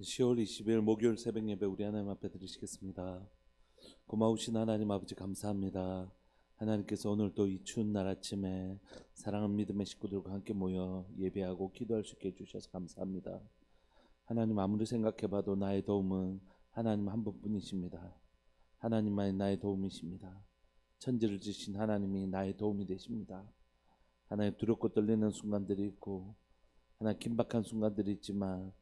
10월 20일 목요일 새벽 예배 우리 하나님 앞에 드리시겠습니다. 고마우신 하나님 아버지 감사합니다. 하나님께서 오늘 또이 추운 날 아침에 사랑하는 믿음의 식구들과 함께 모여 예배하고 기도할 수 있게 해주셔서 감사합니다. 하나님 아무리 생각해봐도 나의 도움은 하나님 한 분뿐이십니다. 하나님만이 나의 도움이십니다. 천지를 지신 하나님이 나의 도움이 되십니다. 하나님 두렵고 떨리는 순간들이 있고 하나님 긴박한 순간들이 있지만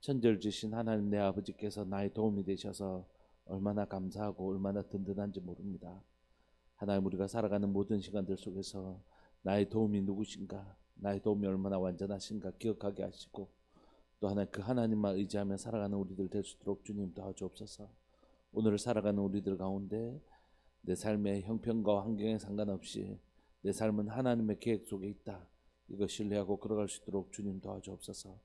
천지를 지신 하나님 내 아버지께서 나의 도움이 되셔서 얼마나 감사하고 얼마나 든든한지 모릅니다. 하나님 우리가 살아가는 모든 시간들 속에서 나의 도움이 누구신가, 나의 도움이 얼마나 완전하신가 기억하게 하시고 또 하나님 그 하나님만 의지하며 살아가는 우리들 될 수 있도록 주님 도와주옵소서. 오늘을 살아가는 우리들 가운데 내 삶의 형편과 환경에 상관없이 내 삶은 하나님의 계획 속에 있다. 이거 신뢰하고 걸어갈 수 있도록 주님 도와주옵소서.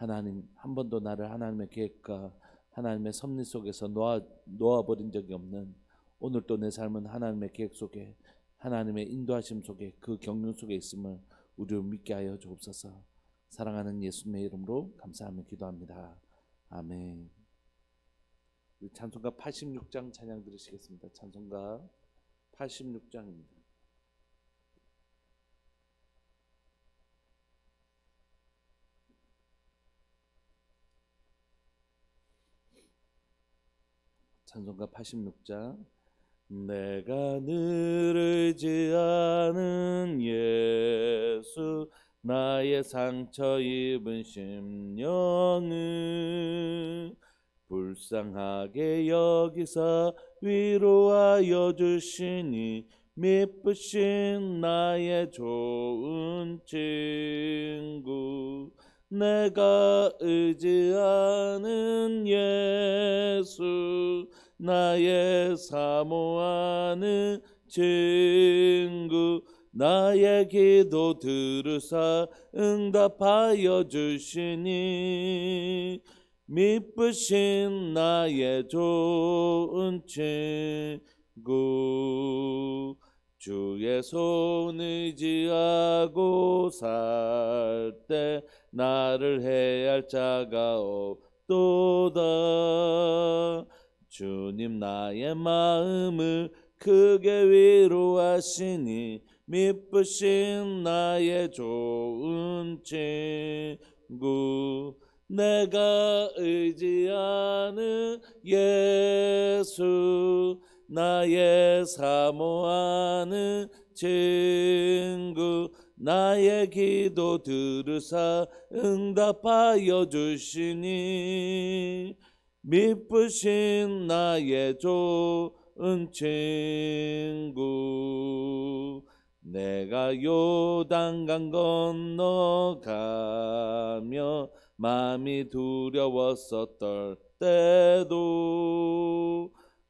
하나님 한 번도 나를 하나님의 계획과 하나님의 섭리 속에서 놓아 놓아 버린 적이 없는 오늘 또내 삶은 하나님의 계획 속에 하나님의 인도하심 속에 그 경륜 속에 있음을 우리를 믿게 하여 주옵소서. 사랑하는 예수님의 이름으로 감사하며 기도합니다. 아멘. 우리 찬송가 86장 찬양 들으시겠습니다. 찬송가 86장입니다. 찬송가 86장. 내가 늘 의지하는 예수 나의 상처 입은 심령을 불쌍하게 여기서 위로하여 주시니 미쁘신 나의 좋은 친구. 내가 의지하는 예수 나의 사모하는 친구 나의 기도 들으사 응답하여 주시니 미쁘신 나의 좋은 친구 주의 손 의지하고 살 때 나를 해할 자가 없도다 주님 나의 마음을 크게 위로하시니 미쁘신 나의 좋은 친구 내가 의지하는 예수 나의 사모하는 친구 나의 기도 들으사 응답하여 주시니 미쁘신 나의 좋은 친구 내가 요단강 건너가며 마음이 두려웠었던 때도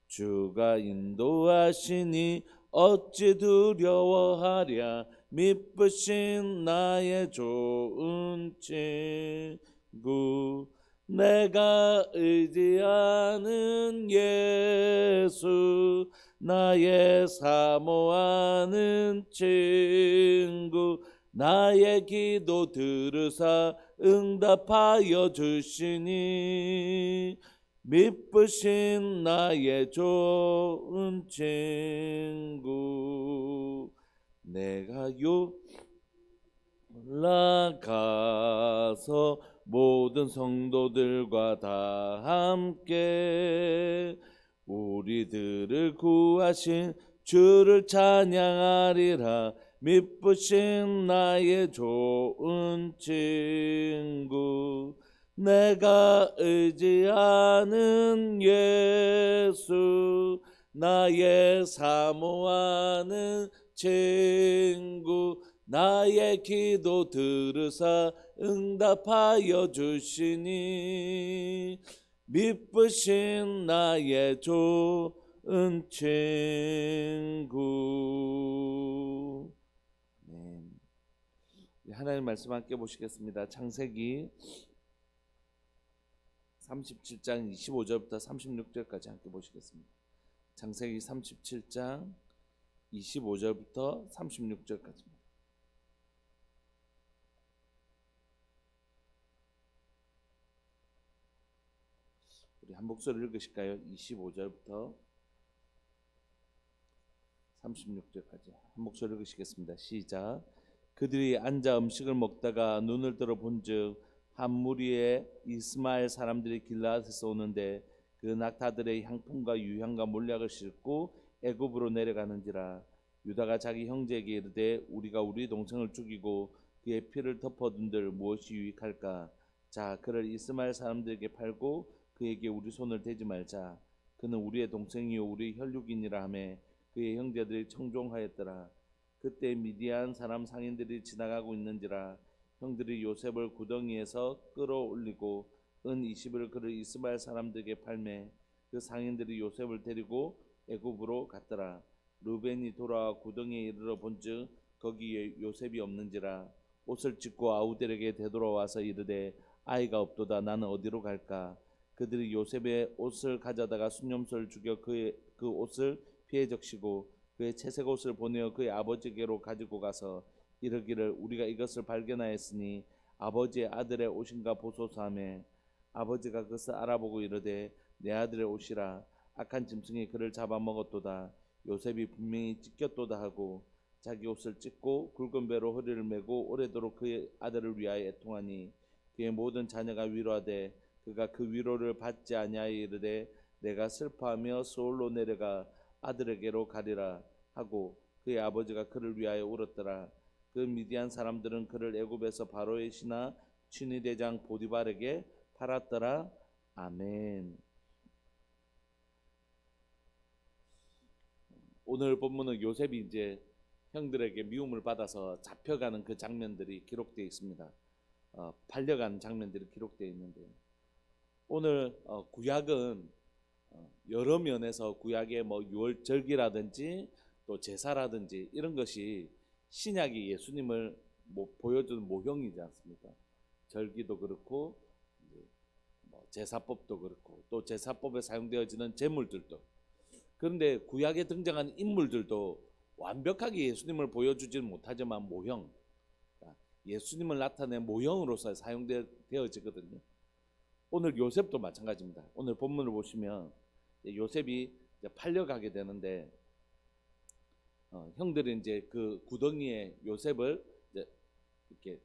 주가 인도하시니 어찌 두려워하랴. 미쁘신 나의 좋은 친구 내가 의지하는 예수 나의 사모하는 친구 나의 기도 들으사 응답하여 주시니 미쁘신 나의 좋은 친구 내가 요 올라가서 모든 성도들과 다 함께 우리들을 구하신 주를 찬양하리라. 미쁘신 나의 좋은 친구 내가 의지하는 예수 나의 사모하는 친구 나의 기도 들으사 응답하여 주시니 미쁘신 나의 좋은 친구 네. 하나님 말씀 함께 보시겠습니다. 창세기 37장 25절부터 36절까지 함께 보시겠습니다. 창세기 37장 25절부터 36절까지입니다. 우리 한 목소리 읽으실까요? 25절부터 36절까지 한 목소리 읽으시겠습니다. 시작. 그들이 앉아 음식을 먹다가 눈을 들어 본즉 한 무리의 이스마엘 사람들이 길라앗에서 오는데 그 낙타들의 향품과 유향과 몰약을 싣고 애굽으로 내려가는지라 유다가 자기 형제에게 이르되 우리가 우리 동생을 죽이고 그의 피를 덮어둔들 무엇이 유익할까 자 그를 이스마엘 사람들에게 팔고 그에게 우리 손을 대지 말자. 그는 우리의 동생이요 우리 혈육이니라 하매 그의 형제들이 청종하였더라. 그때 미디안 사람 상인들이 지나가고 있는지라 형들이 요셉을 구덩이에서 끌어올리고 은 20을 그를 이스마엘 사람들에게 팔매 그 상인들이 요셉을 데리고 애굽으로 갔더라. 루벤이 돌아와 구덩이에 이르러 본즉 거기에 요셉이 없는지라 옷을 찢고 아우들에게 되돌아와서 이르되 아이가 없도다. 나는 어디로 갈까 그들이 요셉의 옷을 가져다가 순념소를 죽여 그의 그 옷을 피해 적시고 그의 채색 옷을 보내어 그의 아버지께로 가지고 가서 이르기를 우리가 이것을 발견하였으니 아버지의 아들의 옷인가 보소서 하매 아버지가 그것을 알아보고 이르되 내 아들의 옷이라 악한 짐승이 그를 잡아먹었도다. 요셉이 분명히 찢겼도다 하고 자기 옷을 찢고 굵은 배로 허리를 메고 오래도록 그의 아들을 위하여 애통하니 그의 모든 자녀가 위로하되 그가 그 위로를 받지 아니하여 이르되 내가 슬퍼하며 서울로 내려가 아들에게로 가리라 하고 그의 아버지가 그를 위하여 울었더라 그 미디안 사람들은 그를 애굽에서 바로의 신하 친위 대장 보디발에게 팔았더라 아멘. 오늘 본문은 요셉이 이제 형들에게 미움을 받아서 잡혀가는 그 장면들이 기록되어 있습니다. 어, 팔려가는 장면들이 기록되어 있는데 오늘 어, 구약은 어, 여러 면에서 구약의 뭐 유월절기라든지 또 제사라든지 이런 것이 신약이 예수님을 뭐 보여주는 모형이지 않습니까? 절기도 그렇고 뭐 제사법도 그렇고 또 제사법에 사용되어지는 제물들도 그런데 구약에 등장한 인물들도 완벽하게 예수님을 보여주지는 못하지만 모형 그러니까 예수님을 나타낸 모형으로서 사용되어지거든요. 오늘 요셉도 마찬가지입니다. 오늘 본문을 보시면 요셉이 팔려가게 되는데 어, 형들이 이제 그 구덩이에 요셉을 이렇게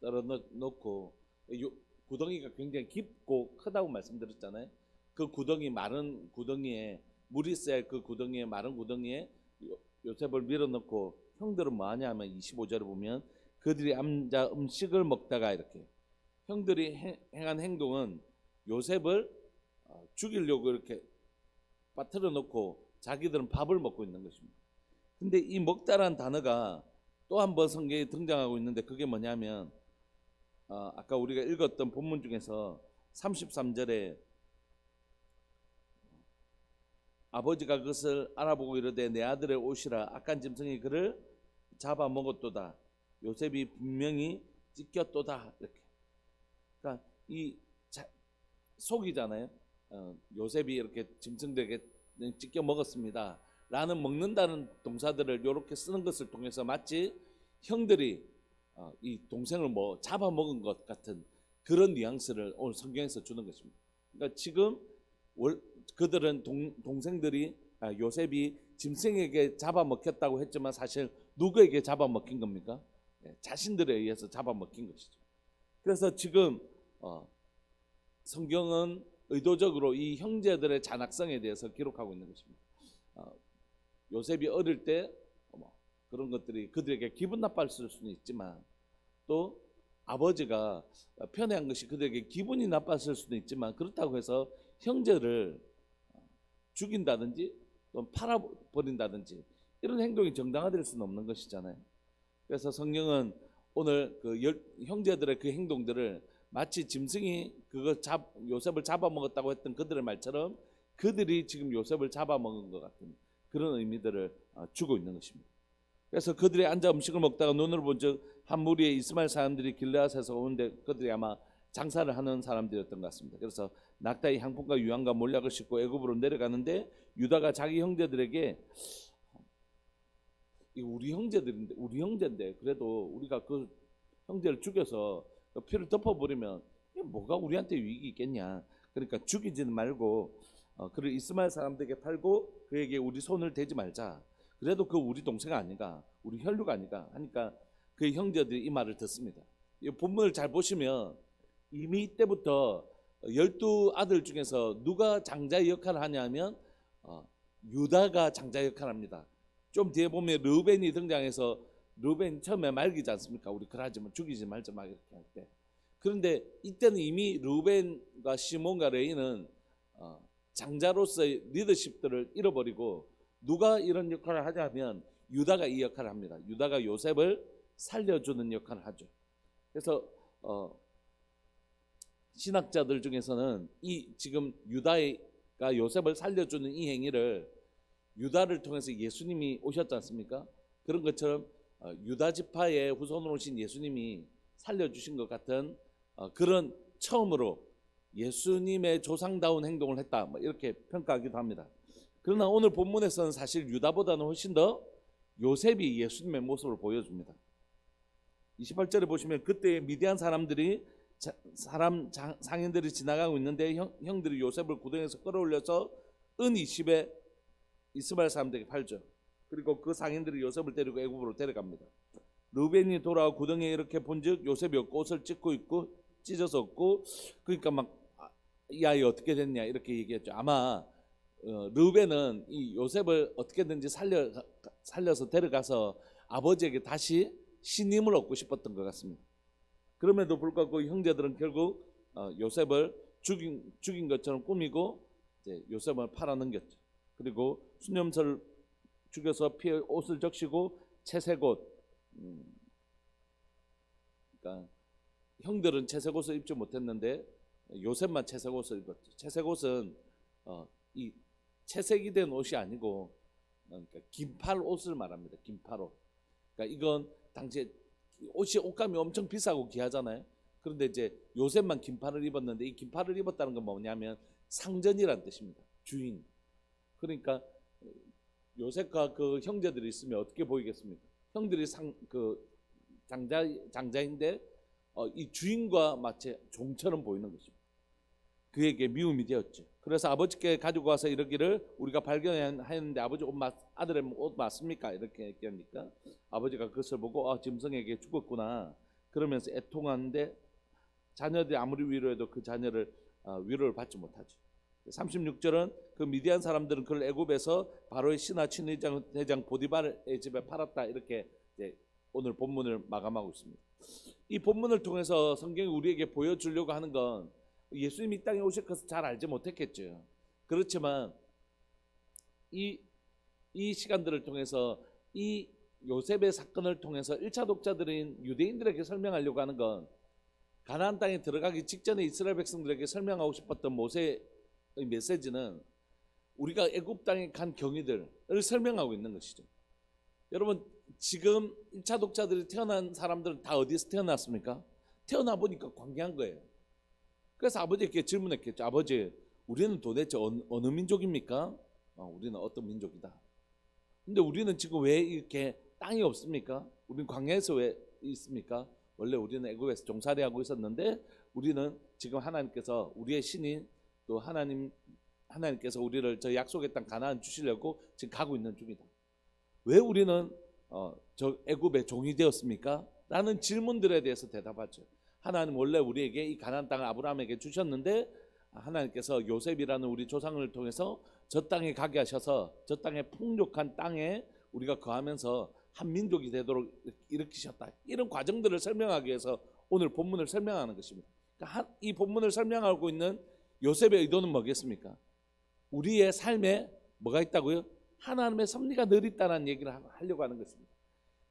떨어 놓고 요, 구덩이가 굉장히 깊고 크다고 말씀드렸잖아요. 그 구덩이 마른 구덩이에 물이 있어야 그 구덩이에 마른 구덩이에 요, 요셉을 밀어넣고 형들은 뭐 하냐 하면 25절을 보면 그들이 앉아 음식을 먹다가 이렇게 형들이 행, 행한 행동은 요셉을 어, 죽이려고 이렇게 빠뜨려 놓고 자기들은 밥을 먹고 있는 것입니다. 근데 이 먹다라는 단어가 또 한 번 성경에 등장하고 있는데 그게 뭐냐면 어, 아까 우리가 읽었던 본문 중에서 33절에 아버지가 그것을 알아보고 이르되 내 아들의 옷이라 악한 짐승이 그를 잡아 먹었도다. 요셉이 분명히 찢겼도다. 이렇게 그러니까 이 자, 속이잖아요 어, 요셉이 이렇게 짐승들에게 찢겨 먹었습니다 라는 먹는다는 동사들을 이렇게 쓰는 것을 통해서 마치 형들이 어, 이 동생을 뭐 잡아먹은 것 같은 그런 뉘앙스를 오늘 성경에서 주는 것입니다. 그러니까 지금 월, 그들은 동, 동생들이 아, 요셉이 짐승에게 잡아먹혔다고 했지만 사실 누구에게 잡아먹힌 겁니까? 예, 자신들에 의해서 잡아먹힌 것이죠. 그래서 지금 어, 성경은 의도적으로 이 형제들의 잔악성에 대해서 기록하고 있는 것입니다. 어, 요셉이 어릴 때 뭐, 그런 것들이 그들에게 기분 나빴을 수는 있지만 또 아버지가 편애한 것이 그들에게 기분이 나빴을 수도 있지만 그렇다고 해서 형제를 죽인다든지 또 팔아버린다든지 이런 행동이 정당화될 수는 없는 것이잖아요. 그래서 성경은 오늘 그 열, 형제들의 그 행동들을 마치 짐승이 그거 잡 요셉을 잡아먹었다고 했던 그들의 말처럼 그들이 지금 요셉을 잡아먹은 것 같은 그런 의미들을 어, 주고 있는 것입니다. 그래서 그들이 앉아 음식을 먹다가 눈을 본즉 한 무리의 이스마엘 사람들이 길르앗에서 오는데 그들이 아마 장사를 하는 사람들이었던 것 같습니다. 그래서 낙타의 향품과 유황과 몰약을 싣고 애굽으로 내려가는데 유다가 자기 형제들에게 이 우리 형제들인데 우리 형제인데 그래도 우리가 그 형제를 죽여서 그 피를 덮어버리면 뭐가 우리한테 유익이 있겠냐. 그러니까 죽이지는 말고 어, 그를 이스마엘 사람들에게 팔고 그에게 우리 손을 대지 말자. 그래도 그 우리 동생 아닌가, 우리 혈육 아닌가 하니까 그 형제들이 이 말을 듣습니다. 이 본문을 잘 보시면 이미 이때부터 열두 아들 중에서 누가 장자의 역할을 하냐면 어, 유다가 장자 역할을 합니다. 좀 뒤에 보면 르벤이 등장해서 르벤 처음에 말기지 않습니까? 우리 그러지만 죽이지 말자 막 이렇게 할 때. 그런데 이때는 이미 르벤과 시몬과 레이는 어, 장자로서의 리더십들을 잃어버리고 누가 이런 역할을 하냐면 유다가 이 역할을 합니다. 유다가 요셉을 살려주는 역할을 하죠. 그래서 어, 신학자들 중에서는 이 지금 유다가 요셉을 살려주는 이 행위를 유다를 통해서 예수님이 오셨지 않습니까? 그런 것처럼 어, 유다 지파의 후손으로 오신 예수님이 살려주신 것 같은 어, 그런 처음으로 예수님의 조상다운 행동을 했다 뭐 이렇게 평가하기도 합니다. 그러나 오늘 본문에서는 사실 유다보다는 훨씬 더 요셉이 예수님의 모습을 보여줍니다. 28절에 보시면 그때 미디안 사람들이 자- 사람 장- 상인들이 지나가고 있는데 형, 형들이 요셉을 구덩이에서 끌어올려서 은 20에 이스마엘 사람들에게 팔죠. 그리고 그 상인들이 요셉을 데리고 애굽으로 데려갑니다. 루벤이 돌아와 구덩이에 이렇게 본즉 요셉이 옷을 찢고 있고 찢어서 없고 그러니까 막이 아이 어떻게 됐냐 이렇게 얘기했죠. 아마 어, 르벤은 이 요셉을 어떻게든지 살려 살려서 데려가서 아버지에게 다시 신임을 얻고 싶었던 것 같습니다. 그럼에도 불구하고 형제들은 결국 어, 요셉을 죽인 죽인 것처럼 꾸미고 이제 요셉을 팔아넘겼죠. 그리고 수념서를 죽여서 피에 옷을 적시고 채색 옷. 음, 그러니까 형들은 채색 옷을 입지 못했는데 요셉만 채색 옷을 입었죠. 채색 옷은 어, 이 채색이 된 옷이 아니고 그러니까 긴팔 옷을 말합니다. 긴팔 옷. 그러니까 이건 당시에 옷이 옷감이 엄청 비싸고 귀하잖아요. 그런데 이제 요셉만 긴팔을 입었는데 이 긴팔을 입었다는 건 뭐냐면 상전이란 뜻입니다. 주인. 그러니까 요셉과 그 형제들이 있으면 어떻게 보이겠습니까? 형들이 상 그 장자 장자인데 어, 이 주인과 마치 종처럼 보이는 것입니다. 그에게 미움이 되었죠. 그래서 아버지께 가지고 와서 이러기를 우리가 발견하였는데 아버지 옷 맞, 아들의 옷 맞습니까? 이렇게 얘기하니까 아버지가 그것을 보고 아, 짐승에게 죽었구나 그러면서 애통하는데 자녀들이 아무리 위로해도 그 자녀를 어, 위로를 받지 못하죠. 36절은 그 미디안 사람들은 그를 애굽에서 바로의 신하 친의장 대장 보디발의 집에 팔았다 이렇게 오늘 본문을 마감하고 있습니다. 이 본문을 통해서 성경이 우리에게 보여주려고 하는 건 예수님이 이 땅에 오실 것을 잘 알지 못했겠죠. 그렇지만 이, 이 시간들을 통해서 이 요셉의 사건을 통해서 1차 독자들인 유대인들에게 설명하려고 하는 건 가나안 땅에 들어가기 직전에 이스라엘 백성들에게 설명하고 싶었던 모세의 메시지는 우리가 애굽 땅에 간 경위들을 설명하고 있는 것이죠. 여러분 지금 1차 독자들이 태어난 사람들은 다 어디서 태어났습니까? 태어나 보니까 관계한 거예요. 그래서 아버지께 질문했겠죠. 아버지, 우리는 도대체 어느, 어느 민족입니까? 어, 우리는 어떤 민족이다. 근데 우리는 지금 왜 이렇게 땅이 없습니까? 우리는 광야에서 왜 있습니까? 원래 우리는 애굽에서 종살이하고 있었는데 우리는 지금 하나님께서 우리의 신인 또 하나님 하나님께서 우리를 저 약속의 땅 가나안 주시려고 지금 가고 있는 중이다. 왜 우리는 어, 저 애굽의 종이 되었습니까? 라는 질문들에 대해서 대답하죠. 하나님 원래 우리에게 이 가나안 땅을 아브라함에게 주셨는데 하나님께서 요셉이라는 우리 조상을 통해서 저 땅에 가게 하셔서 저 땅의 풍족한 땅에 우리가 거하면서 한 민족이 되도록 일으키셨다. 이런 과정들을 설명하기 위해서 오늘 본문을 설명하는 것입니다. 그러니까 한- 이 본문을 설명하고 있는 요셉의 의도는 뭐겠습니까? 우리의 삶에 뭐가 있다고요? 하나님의 섭리가 늘 있다는 얘기를 하- 하려고 하는 것입니다.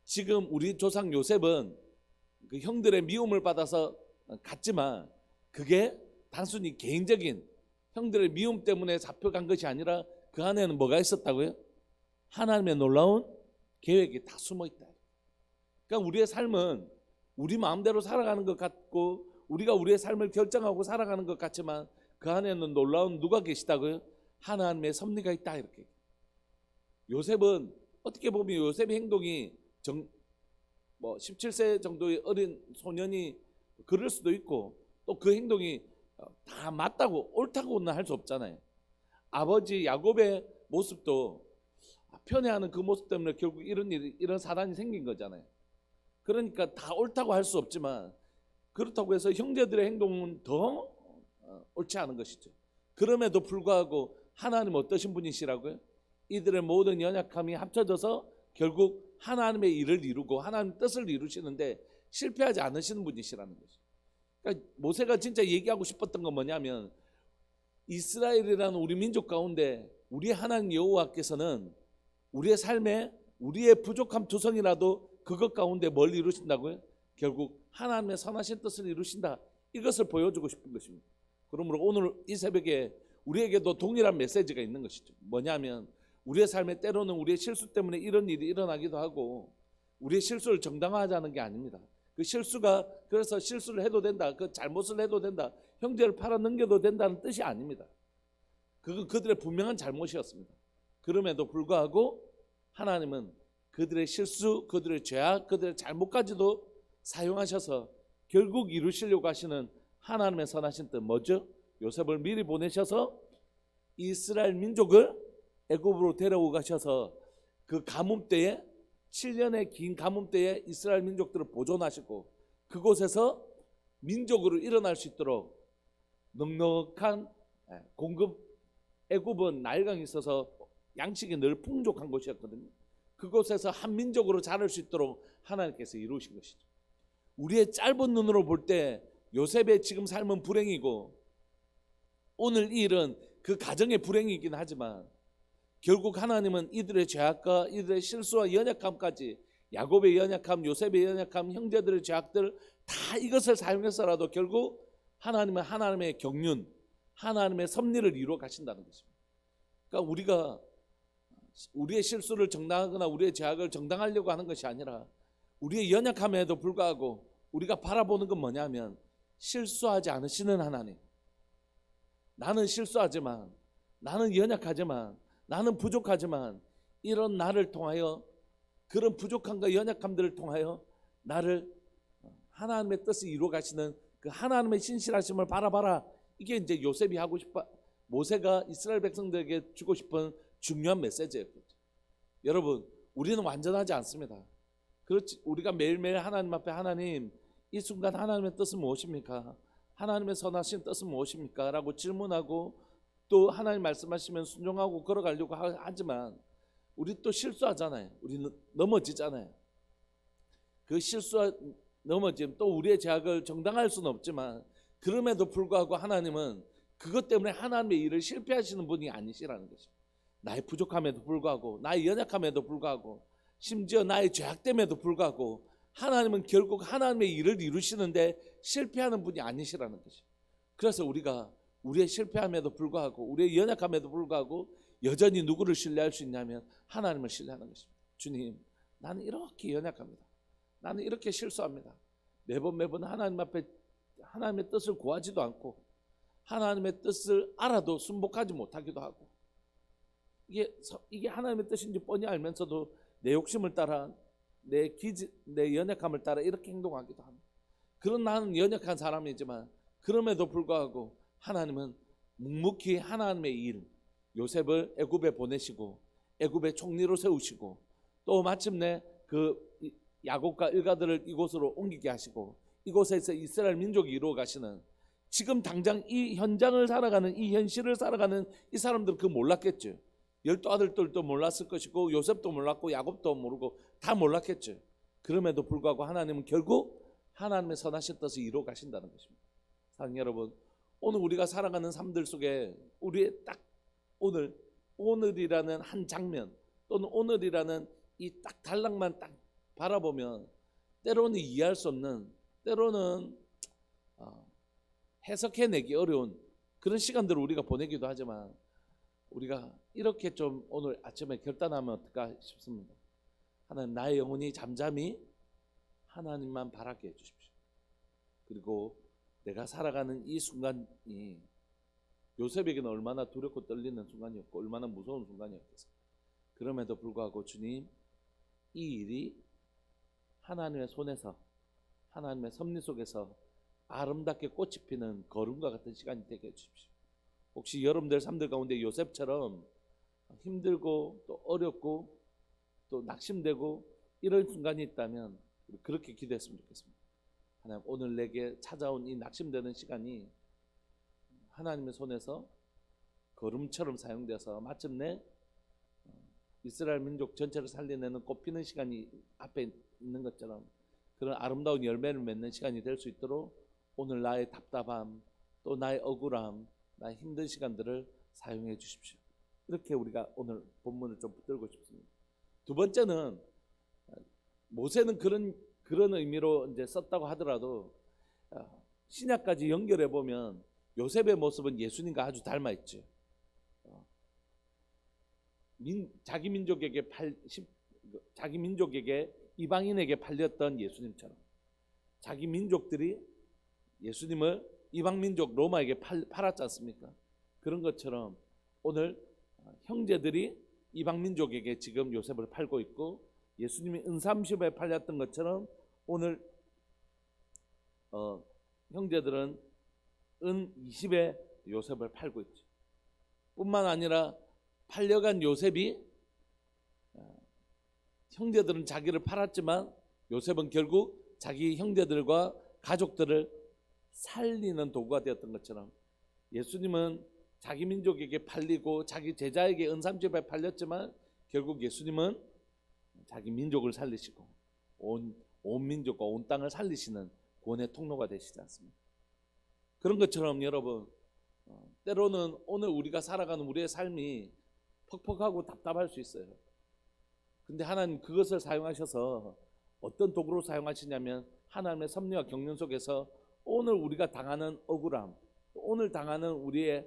지금 우리 조상 요셉은 그 형들의 미움을 받아서 갔지만 그게 단순히 개인적인 형들의 미움 때문에 잡혀간 것이 아니라 그 안에는 뭐가 있었다고요? 하나님의 놀라운 계획이 다 숨어 있다. 그러니까 우리의 삶은 우리 마음대로 살아가는 것 같고 우리가 우리의 삶을 결정하고 살아가는 것 같지만 그 안에는 놀라운 누가 계시다고요? 하나님의 섭리가 있다 이렇게. 요셉은 어떻게 보면 요셉의 행동이 정, 뭐 17세 정도의 어린 소년이 그럴 수도 있고 또 그 행동이 어, 다 맞다고 옳다고는 할 수 없잖아요. 아버지 야곱의 모습도 편애하는 그 모습 때문에 결국 이런 일 이런 사단이 생긴 거잖아요. 그러니까 다 옳다고 할 수 없지만 그렇다고 해서 형제들의 행동은 더 어, 옳지 않은 것이죠. 그럼에도 불구하고 하나님 어떠신 분이시라고요? 이들의 모든 연약함이 합쳐져서 결국 하나님의 일을 이루고 하나님 뜻을 이루시는데 실패하지 않으시는 분이시라는 거죠. 그러니까 모세가 진짜 얘기하고 싶었던 건 뭐냐면 이스라엘이라는 우리 민족 가운데 우리 하나님 여호와께서는 우리의 삶에 우리의 부족함 투성이라도 그것 가운데 뭘 이루신다고요? 결국 하나님의 선하신 뜻을 이루신다. 이것을 보여주고 싶은 것입니다. 그러므로 오늘 이 새벽에 우리에게도 동일한 메시지가 있는 것이죠. 뭐냐면 우리의 삶에 때로는 우리의 실수 때문에 이런 일이 일어나기도 하고 우리의 실수를 정당화하자는 게 아닙니다. 그 실수가 그래서 실수를 해도 된다. 그 잘못을 해도 된다. 형제를 팔아 넘겨도 된다는 뜻이 아닙니다. 그건 그들의 분명한 잘못이었습니다. 그럼에도 불구하고 하나님은 그들의 실수, 그들의 죄악, 그들의 잘못까지도 사용하셔서 결국 이루시려고 하시는 하나님의 선하신 뜻 뭐죠? 요셉을 미리 보내셔서 이스라엘 민족을 애굽으로 데려오 가셔서 그 가뭄 때에 7년의 긴 가뭄 때에 이스라엘 민족들을 보존하시고 그곳에서 민족으로 일어날 수 있도록 넉넉한 예, 공급 애굽은 나일강이 있어서 양식이 늘 풍족한 곳이었거든요. 그곳에서 한 민족으로 자랄 수 있도록 하나님께서 이루신 것이죠. 우리의 짧은 눈으로 볼 때 요셉의 지금 삶은 불행이고 오늘 이 일은 그 가정의 불행이긴 하지만 결국 하나님은 이들의 죄악과 이들의 실수와 연약함까지 야곱의 연약함, 요셉의 연약함, 형제들의 죄악들 다 이것을 사용해서라도 결국 하나님은 하나님의 경륜, 하나님의 섭리를 이루어 가신다는 것입니다. 그러니까 우리가 우리의 실수를 정당하거나 우리의 죄악을 정당하려고 하는 것이 아니라 우리의 연약함에도 불구하고 우리가 바라보는 건 뭐냐면 실수하지 않으시는 하나님. 나는 실수하지만 나는 연약하지만 나는 부족하지만 이런 나를 통하여 그런 부족함과 연약함들을 통하여 나를 하나님의 뜻을 이루어 가시는 그 하나님의 신실하심을 바라봐라. 이게 이제 요셉이 하고 싶어 모세가 이스라엘 백성들에게 주고 싶은 중요한 메시지였거든요. 여러분, 우리는 완전하지 않습니다. 그렇지 우리가 매일매일 하나님 앞에 하나님 이 순간 하나님의 뜻은 무엇입니까? 하나님의 선하신 뜻은 무엇입니까? 라고 질문하고 또 하나님 말씀하시면 순종하고 걸어가려고 하- 하지만 우리 또 실수하잖아요. 우리는 넘어지잖아요. 그 실수와 넘어짐 또 우리의 죄악을 정당할 수는 없지만 그럼에도 불구하고 하나님은 그것 때문에 하나님의 일을 실패하시는 분이 아니시라는 것이죠. 나의 부족함에도 불구하고 나의 연약함에도 불구하고 심지어 나의 죄악 됨에도 불구하고 하나님은 결국 하나님의 일을 이루시는데 실패하는 분이 아니시라는 것이죠. 그래서 우리가 우리의 실패함에도 불구하고 우리의 연약함에도 불구하고 여전히 누구를 신뢰할 수 있냐면 하나님을 신뢰하는 것입니다. 주님, 나는 이렇게 연약합니다. 나는 이렇게 실수합니다. 매번 매번 하나님 앞에 하나님의 뜻을 구하지도 않고 하나님의 뜻을 알아도 순복하지 못하기도 하고 이게 서- 이게 하나님의 뜻인지 뻔히 알면서도 내 욕심을 따라 내 기지 내 연약함을 따라 이렇게 행동하기도 합니다. 그런 나는 연약한 사람이지만 그럼에도 불구하고 하나님은 묵묵히 하나님의 일 요셉을 애굽에 보내시고 애굽의 총리로 세우시고 또 마침내 그 이- 야곱과 일가들을 이곳으로 옮기게 하시고 이곳에서 이스라엘 민족이 이루어 가시는 지금 당장 이 현장을 살아가는 이 현실을 살아가는 이 사람들은 그 몰랐겠죠. 열두 아들들도 몰랐을 것이고 요셉도 몰랐고 야곱도 모르고 다 몰랐겠죠. 그럼에도 불구하고 하나님은 결국 하나님의 선하신 뜻을 이루어 가신다는 것입니다. 사랑 여러분, 오늘 우리가 살아가는 삶들 속에 우리의 딱 오늘 오늘이라는 한 장면 또는 오늘이라는 이딱 단락만 딱 바라보면 때로는 이해할 수 없는 때로는 어, 해석해내기 어려운 그런 시간들을 우리가 보내기도 하지만 우리가 이렇게 좀 오늘 아침에 결단하면 어떨까 싶습니다. 하나님 나의 영혼이 잠잠히 하나님만 바라게 해주십시오. 그리고 내가 살아가는 이 순간이 요셉에게는 얼마나 두렵고 떨리는 순간이었고 얼마나 무서운 순간이었겠어요. 그럼에도 불구하고 주님 이 일이 하나님의 손에서 하나님의 섭리 속에서 아름답게 꽃이 피는 걸음과 같은 시간이 되게 해주십시오. 혹시 여러분들 삶들 가운데 요셉처럼 힘들고 또 어렵고 또 낙심되고 이런 순간이 있다면 그렇게 기도했으면 좋겠습니다. 하나님 오늘 내게 찾아온 이 낙심되는 시간이 하나님의 손에서 걸음처럼 사용돼서 마침내 어, 이스라엘 민족 전체를 살려내는 꽃피는 시간이 앞에 있는 것처럼 그런 아름다운 열매를 맺는 시간이 될 수 있도록 오늘 나의 답답함 또 나의 억울함 나의 힘든 시간들을 사용해 주십시오. 이렇게 우리가 오늘 본문을 좀 붙들고 싶습니다. 두 번째는 어, 모세는 그런 그런 의미로 이제 썼다고 하더라도 어, 신약까지 연결해 보면 요셉의 모습은 예수님과 아주 닮아 있죠. 어, 민, 자기 민족에게 팔, 십- 자기 민족에게 이방인에게 팔렸던 예수님처럼 자기 민족들이 예수님을 이방 민족 로마에게 팔, 팔았지 않습니까? 그런 것처럼 오늘 어, 형제들이 이방 민족에게 지금 요셉을 팔고 있고 예수님이 은삼십에 팔렸던 것처럼 오늘 어, 형제들은 은 20에 요셉을 팔고 있죠. 뿐만 아니라 팔려간 요셉이 어, 형제들은 자기를 팔았지만 요셉은 결국 자기 형제들과 가족들을 살리는 도구가 되었던 것처럼 예수님은 자기 민족에게 팔리고 자기 제자에게 은삼집에 팔렸지만 결국 예수님은 자기 민족을 살리시고 온, 온 민족과 온 땅을 살리시는 구원의 통로가 되시지 않습니까? 그런 것처럼 여러분 어, 때로는 오늘 우리가 살아가는 우리의 삶이 퍽퍽하고 답답할 수 있어요. 근데 하나님 그것을 사용하셔서 어떤 도구로 사용하시냐면 하나님의 섭리와 경륜 속에서 오늘 우리가 당하는 억울함, 오늘 당하는 우리의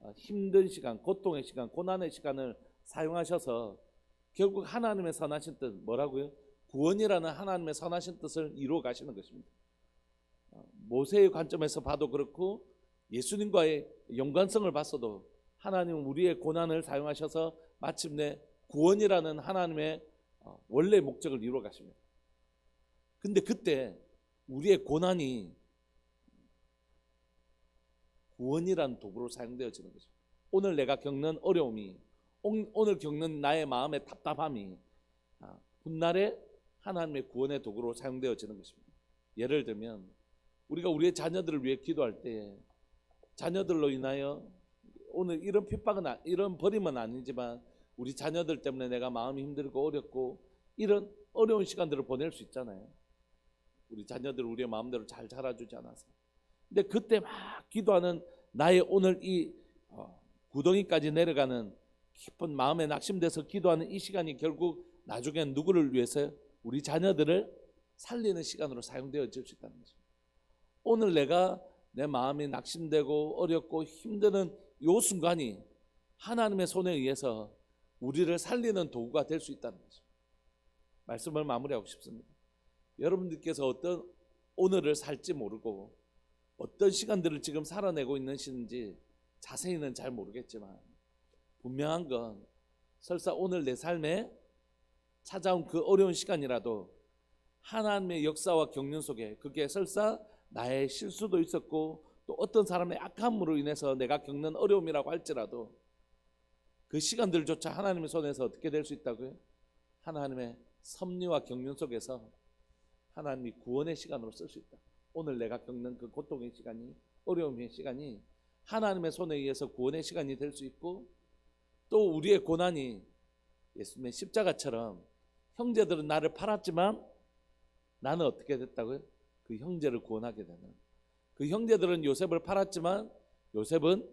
어, 힘든 시간, 고통의 시간, 고난의 시간을 사용하셔서 결국 하나님의 선하신 뜻 뭐라고요? 구원이라는 하나님의 선하신 뜻을 이루어 가시는 것입니다. 어, 모세의 관점에서 봐도 그렇고 예수님과의 연관성을 봤어도 하나님은 우리의 고난을 사용하셔서 마침내 구원이라는 하나님의 어, 원래 목적을 이루어 가십니다. 근데 그때 우리의 고난이 구 원이라는 도구로 사용되어지는 거죠. 오늘 내가 겪는 어려움이 오- 오늘 겪는 나의 마음의 답답함이 아, 훗날에 하나님의 구원의 도구로 사용되어지는 것입니다. 예를 들면 우리가 우리의 자녀들을 위해 기도할 때 자녀들로 인하여 오늘 이런 핍박은 아- 이런 버림은 아니지만 우리 자녀들 때문에 내가 마음이 힘들고 어렵고 이런 어려운 시간들을 보낼 수 있잖아요. 우리 자녀들 우리의 마음대로 잘 자라주지 않아서. 근데 그때 막 기도하는 나의 오늘 이 어, 구덩이까지 내려가는 깊은 마음에 낙심돼서 기도하는 이 시간이 결국 나중엔 누구를 위해서 우리 자녀들을 살리는 시간으로 사용되어질 수 있다는 거죠. 오늘 내가 내 마음이 낙심되고 어렵고 힘드는 요 순간이 하나님의 손에 의해서 우리를 살리는 도구가 될 수 있다는 거죠. 말씀을 마무리하고 싶습니다. 여러분들께서 어떤 오늘을 살지 모르고 어떤 시간들을 지금 살아내고 있는지 자세히는 잘 모르겠지만 분명한 건 설사 오늘 내 삶에 찾아온 그 어려운 시간이라도 하나님의 역사와 경륜 속에 그게 설사 나의 실수도 있었고 또 어떤 사람의 악함으로 인해서 내가 겪는 어려움이라고 할지라도 그 시간들조차 하나님의 손에서 어떻게 될 수 있다고요? 하나님의 섭리와 경륜 속에서 하나님이 구원의 시간으로 쓸 수 있다. 오늘 내가 겪는 그 고통의 시간이 어려움의 시간이 하나님의 손에 의해서 구원의 시간이 될 수 있고 또 우리의 고난이 예수님의 십자가처럼 형제들은 나를 팔았지만 나는 어떻게 됐다고요? 그 형제를 구원하게 되는 그 형제들은 요셉을 팔았지만 요셉은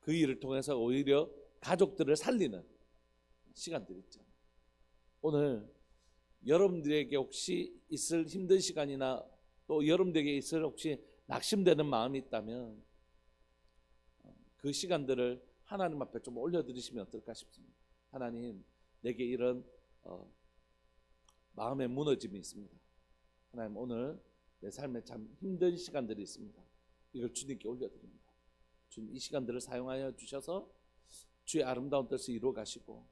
그 일을 통해서 오히려 가족들을 살리는 시간들이 있죠. 오늘 여러분들에게 혹시 있을 힘든 시간이나 또 여러분들에게 있을 혹시 낙심되는 마음이 있다면 그 시간들을 하나님 앞에 좀 올려드리시면 어떨까 싶습니다. 하나님, 내게 이런 어, 마음의 무너짐이 있습니다. 하나님 오늘 내 삶에 참 힘든 시간들이 있습니다. 이걸 주님께 올려드립니다. 주님 이 시간들을 사용하여 주셔서 주의 아름다운 뜻을 이루어 가시고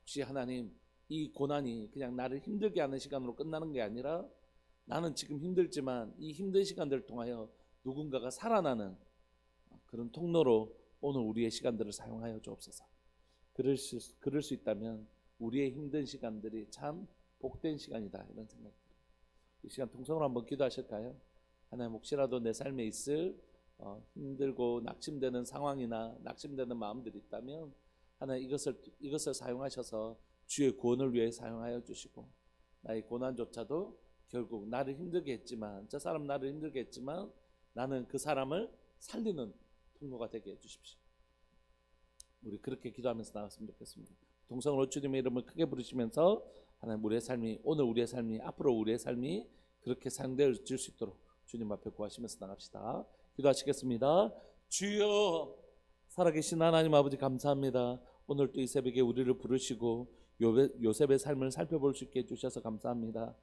혹시 하나님 이 고난이 그냥 나를 힘들게 하는 시간으로 끝나는 게 아니라 나는 지금 힘들지만 이 힘든 시간들을 통하여 누군가가 살아나는 그런 통로로 오늘 우리의 시간들을 사용하여 주옵소서. 그럴 수, 그럴 수 있다면 우리의 힘든 시간들이 참 복된 시간이다 이런 생각. 이 시간 통성으로 한번 기도하실까요? 하나님 혹시라도 내 삶에 있을 어, 힘들고 낙심되는 상황이나 낙심되는 마음들이 있다면 하나님 이것을 이것을 사용하셔서 주의 구원을 위해 사용하여 주시고 나의 고난조차도 결국 나를 힘들게 했지만 저 사람 나를 힘들게 했지만 나는 그 사람을 살리는 통로가 되게 해주십시오. 우리 그렇게 기도하면서 나갔으면 좋겠습니다. 동성으로 주님의 이름을 크게 부르시면서 하나님 우리의 삶이 오늘 우리의 삶이 앞으로 우리의 삶이 그렇게 사용될 수 있도록 주님 앞에 구하시면서 나갑시다. 기도하시겠습니다. 주여 살아계신 하나님 아버지 감사합니다. 오늘 또 이 새벽에 우리를 부르시고 요셉- 요셉의 삶을 살펴볼 수 있게 해주셔서 감사합니다.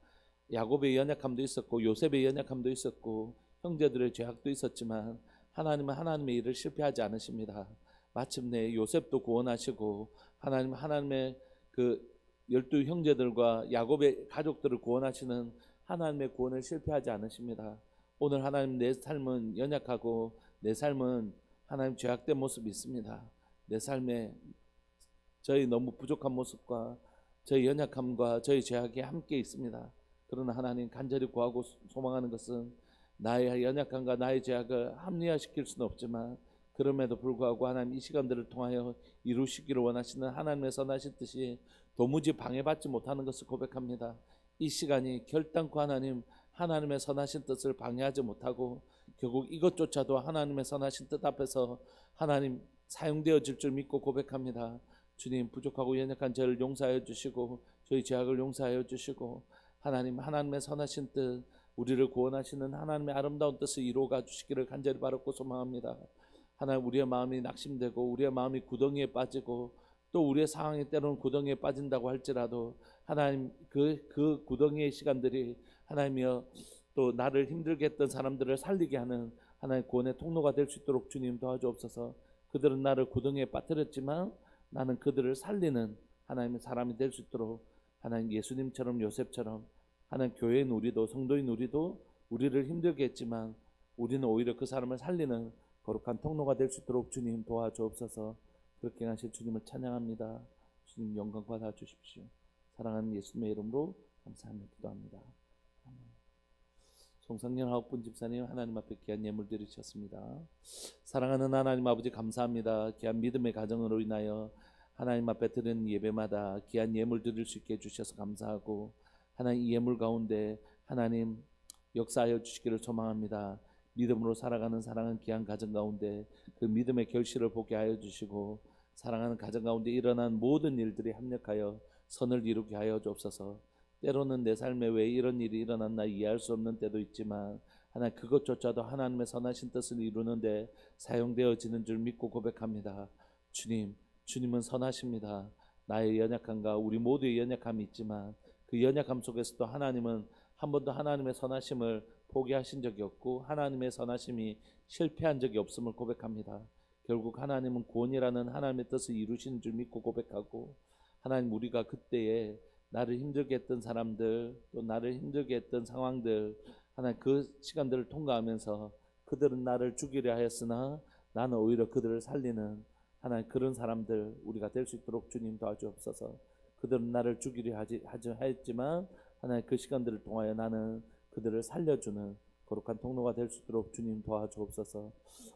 야곱의 연약함도 있었고 요셉의 연약함도 있었고 형제들의 죄악도 있었지만 하나님은 하나님의 일을 실패하지 않으십니다. 마침내 요셉도 구원하시고 하나님 하나님의 그 열두 형제들과 야곱의 가족들을 구원하시는 하나님의 구원을 실패하지 않으십니다. 오늘 하나님 내 삶은 연약하고 내 삶은 하나님 죄악된 모습이 있습니다. 내 삶에 저희 너무 부족한 모습과 저희 연약함과 저희 죄악이 함께 있습니다. 그러나 하나님 간절히 구하고 소망하는 것은 나의 연약함과 나의 죄악을 합리화시킬 수는 없지만 그럼에도 불구하고 하나님 이 시간들을 통하여 이루시기를 원하시는 하나님의 선하신 뜻이 도무지 방해받지 못하는 것을 고백합니다. 이 시간이 결단코 하나님 하나님의 선하신 뜻을 방해하지 못하고 결국 이것조차도 하나님의 선하신 뜻 앞에서 하나님 사용되어질 줄 믿고 고백합니다. 주님 부족하고 연약한 저를 용서하여 주시고 저희 죄악을 용서하여 주시고 하나님 하나님의 선하신 뜻 우리를 구원하시는 하나님의 아름다운 뜻을 이루어가 주시기를 간절히 바랐고 소망합니다. 하나님 우리의 마음이 낙심되고 우리의 마음이 구덩이에 빠지고 또 우리의 상황이 때로는 구덩이에 빠진다고 할지라도 하나님 그 그 구덩이의 시간들이 하나님이여 또 나를 힘들게 했던 사람들을 살리게 하는 하나님 구원의 통로가 될 수 있도록 주님 도와주옵소서. 그들은 나를 구덩이에 빠뜨렸지만 나는 그들을 살리는 하나님의 사람이 될 수 있도록 하나님 예수님처럼 요셉처럼 하나님 교회인 우리도 성도인 우리도 우리를 힘들게 했지만 우리는 오히려 그 사람을 살리는 거룩한 통로가 될 수 있도록 주님 도와주옵소서. 그렇게 하실 주님을 찬양합니다. 주님 영광 받아 주십시오. 사랑하는 예수님의 이름으로 감사하며 기도합니다. 송상년 하옥분 집사님 하나님 앞에 귀한 예물 드리셨습니다. 사랑하는 하나님 아버지 감사합니다. 귀한 믿음의 가정으로 인하여 하나님 앞에 드리는 예배마다 귀한 예물 드릴 수 있게 해주셔서 감사하고 하나님 이 예물 가운데 하나님 역사하여 주시기를 소망합니다. 믿음으로 살아가는 사랑하는 귀한 가정 가운데 그 믿음의 결실을 보게 하여 주시고 사랑하는 가정 가운데 일어난 모든 일들이 합력하여 선을 이루게 하여 주옵소서. 때로는 내 삶에 왜 이런 일이 일어났나 이해할 수 없는 때도 있지만 하나 그것조차도 하나님의 선하신 뜻을 이루는데 사용되어지는 줄 믿고 고백합니다. 주님, 주님은 선하십니다. 나의 연약함과 우리 모두의 연약함이 있지만 그 연약함 속에서도 하나님은 한 번도 하나님의 선하심을 포기하신 적이 없고 하나님의 선하심이 실패한 적이 없음을 고백합니다. 결국 하나님은 구원이라는 하나님의 뜻을 이루시는 줄 믿고 고백하고 하나님 우리가 그때에 나를 힘들게 했던 사람들 또 나를 힘들게 했던 상황들 하나님 그 시간들을 통과하면서 그들은 나를 죽이려 하였으나 나는 오히려 그들을 살리는 하나님 그런 사람들 우리가 될 수 있도록 주님 도와주옵소서. 그들은 나를 죽이려 하지 하지 하였지만 하나님 그 시간들을 통하여 나는 그들을 살려주는 거룩한 통로가 될 수 있도록 주님 도와주옵소서.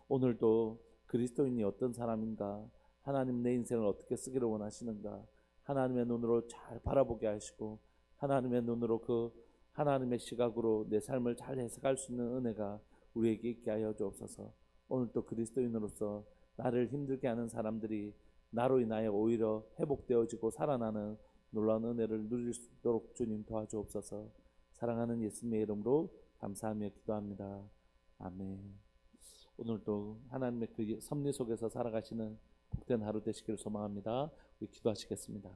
오늘도 그리스도인이 어떤 사람인가 하나님 내 인생을 어떻게 쓰기를 원하시는가 하나님의 눈으로 잘 바라보게 하시고 하나님의 눈으로 그 하나님의 시각으로 내 삶을 잘 해석할 수 있는 은혜가 우리에게 있게 하여 주옵소서. 오늘 또 그리스도인으로서 나를 힘들게 하는 사람들이 나로 인하여 오히려 회복되어지고 살아나는 놀라운 은혜를 누릴 수 있도록 주님 도와주옵소서. 사랑하는 예수님의 이름으로 감사하며 기도합니다. 아멘. 오늘도 하나님의 그 섭리 속에서 살아가시는 복된 하루 되시기를 소망합니다. 우리 기도하시겠습니다.